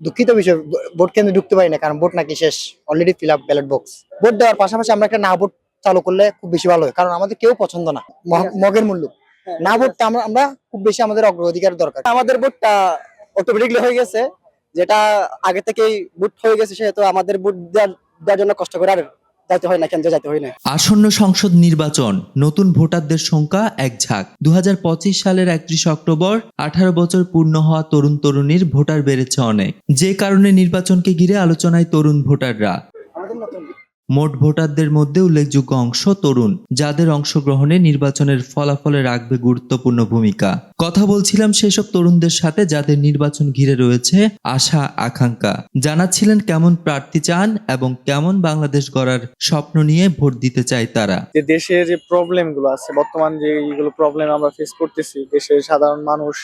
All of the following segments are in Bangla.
দুঃখিত বিষয় ভোট কেন্দ্রে ঢুকতে পারি না কারণ ভোট নাকি শেষ already fill up ballot box vote দেওয়ার পাশাপাশি আমরা একটা না ভোট চালু করলে খুব বেশি ভালো হয় কারণ আমাদের কেউ পছন্দ না মগের মূল্য। না ভোটটা আমরা আমরা খুব বেশি আমাদের অগ্রাধিকার দরকার। আমাদের ভোটটা অটোমেটিকলি হয়ে গেছে যেটা আগে থেকেই বুট হয়ে গেছে সেহেতু আমাদের ভোট দেওয়ার দেওয়ার জন্য কষ্ট করে আর যাইতে হয় না, কেন্দ্রে যাইতে হয় না। আসন্ন সংসদ নির্বাচন, নতুন ভোটারদের সংখ্যা এক ঝাঁক। দু সালের একত্রিশ অক্টোবর, আঠারো বছর পূর্ণ হওয়া তরুণ তরুণীর ভোটার বেড়েছে অনেক। যে কারণে নির্বাচনকে ঘিরে আলোচনায় তরুণ ভোটাররা। মোট ভোটারদের মধ্যে উল্লেখযোগ্য অংশ তরুণ, যাদের অংশগ্রহণে নির্বাচনের ফলাফলে রাখবে গুরুত্বপূর্ণ ভূমিকা। কথা বলছিলাম সেসব তরুণদের সাথে যাদের নির্বাচন ঘিরে রয়েছে আশা, আকাঙ্ক্ষা। জানাচ্ছিলেন কেমন প্রার্থী চান এবং কেমন বাংলাদেশ গড়ার স্বপ্ন নিয়ে ভোট দিতে চায় তারা। যে দেশের যে প্রবলেমগুলো আছে, বর্তমান যে এইগুলো প্রবলেম আমরা ফেস করতেছি, দেশের সাধারণ মানুষ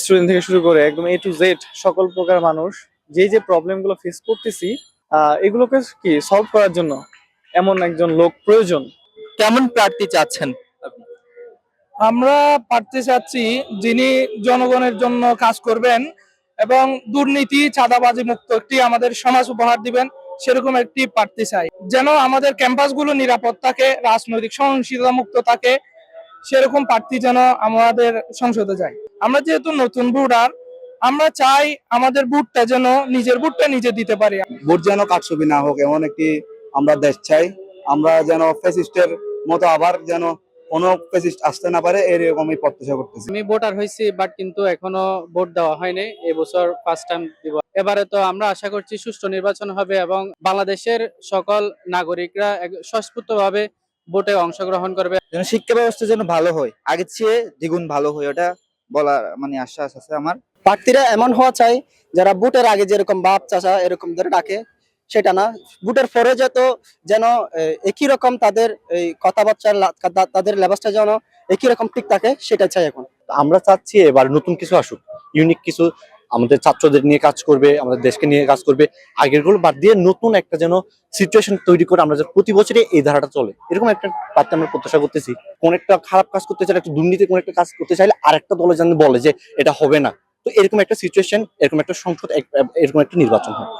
স্টুডেন্ট থেকে শুরু করে একদম এ টু জেড সকল প্রকার মানুষ, যে যে প্রবলেমগুলো ফেস করতেছি এগুলোকে কি সলভ করার জন্য এমন একজন লোক প্রয়োজন? কেমন প্রার্থী চাচ্ছেন? আমরা প্রার্থী চাচ্ছি যিনি জনগণের জন্য কাজ করবেন এবং দুর্নীতি চাঁদাবাজি মুক্ত একটি আমাদের সমাজ উপহার দিবেন সেরকম একটি প্রার্থী চাই। যেন আমাদের ক্যাম্পাসগুলো নিরাপদ থাকে রাজনৈতিক সহিংসতা মুক্ত থাকে সেরকম প্রার্থী যেন আমাদের সংসদে যায়। আমরা যেহেতু নতুন ভোটার আমরা চাই আমাদের ভোটটা যেন নিজের বুটটা নিজে দিতে পারি। বুট যেন কারসুবি না হোক এমন একটি আমরা দেশ চাই। আমরা যেন ফেসিস্টের মতো আবার যেন কোনো ফেসিস্ট আসতে না পারে এরকমই প্রত্যাশা করতেছি। আমি ভোটার হয়েছি বাট কিন্তু এখনও ভোট দেওয়া হয়নি। এবছর ফার্স্ট টাইম দিব। এবারে তো আমরা আশা করছি সুষ্ঠু নির্বাচন হবে এবং বাংলাদেশের সকল নাগরিকরা স্বস্ফূর্তভাবে ভোটে অংশগ্রহণ করবে। যেন শিক্ষা ব্যবস্থা যেন ভালো হয় আগের চেয়ে দ্বিগুণ ভালো হয় ওটা বলা মানে আশ্বাস আছে আমার। প্রার্থীরা এমন হওয়া চাই, যারা বুটের আগে যেরকম বাপ, চাচা এরকম ধরে ডাকে, সেটা না। বুটের পরে যত যেন একই রকম তাদের এই কথাবার্তা তাদের লেবাসটা যেন একই রকম ঠিক থাকে, সেটা চাই এখন। আমরা চাচ্ছি এবার নতুন কিছু আসুক ইউনিক কিছু আমাদের ছাত্রদের নিয়ে কাজ করবে, আমাদের দেশকে নিয়ে কাজ করবে আগেরগুলো বাদ দিয়ে নতুন একটা যেন সিচুয়েশন তৈরি করে আমরা যেন প্রতি বছরই এই ধারাটা চলে। এরকম একটা প্রার্থী আমরা প্রত্যাশা করতেছি। কোন একটা খারাপ কাজ করতে চাইলে, একটা দুর্নীতি কোন একটা কাজ করতে চাইলে আরেকটা দলে যেন বলে যে এটা হবে না। তো এরকম একটা সিচুয়েশন এরকম একটা সংসদ এরকম একটা নির্বাচন হয়।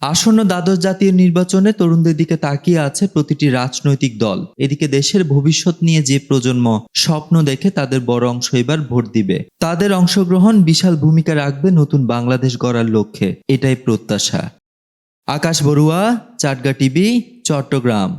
আসন্ন দ্বাদশ জাতীয় নির্বাচনে তরুণদের দিকে তাকিয়ে আছে প্রতিটি রাজনৈতিক দল। এদিকে দেশের ভবিষ্যৎ নিয়ে যে প্রজন্ম স্বপ্ন দেখে তাদের বড় অংশ এবার ভোট দিবে। তাদের অংশগ্রহণ বিশাল ভূমিকা রাখবে নতুন বাংলাদেশ গড়ার লক্ষ্যে। এটাই প্রত্যাশা। আকাশ বড়ুয়া চাটগা টিভি, চট্টগ্রাম।